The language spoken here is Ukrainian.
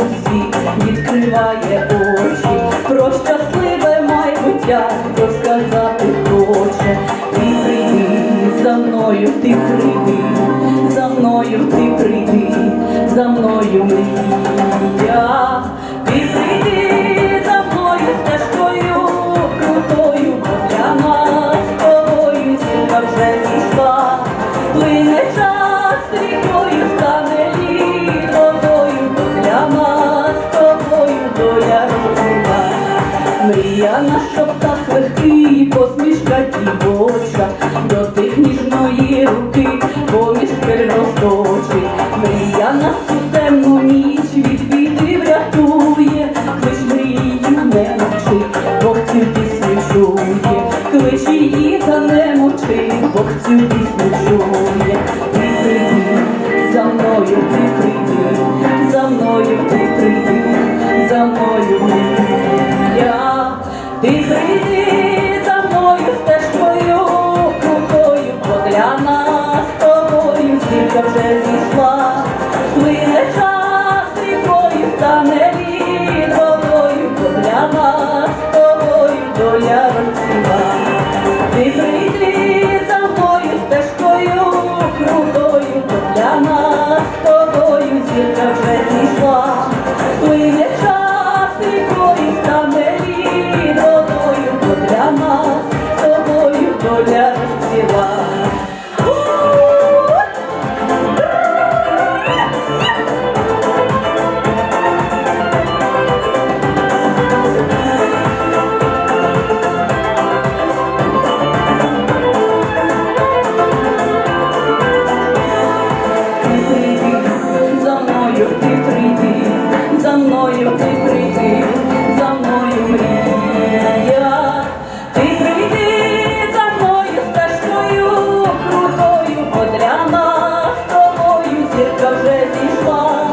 усі відкриває очі, про щасливе майбуття розказати хоче. Ти прийди за мною, ти прийди, за мною ти прийди, за мною мрій. Мрія наша птах легкий, посмішка дівоча, дотик ніжної руки, поміж крил розточить. Мрія нас у темну ніч від біди врятує, клич мрію не мовчи, Бог цю пісню чує, клич її та не мовчи, Бог цю пісню чує. Ти прийди, за мною ти тобою зірка ти прийди, за мною ти прийди, за мною мрія. Ти прийди за мною стежкою крутою, подряна, з тобою зірка вже зійшла.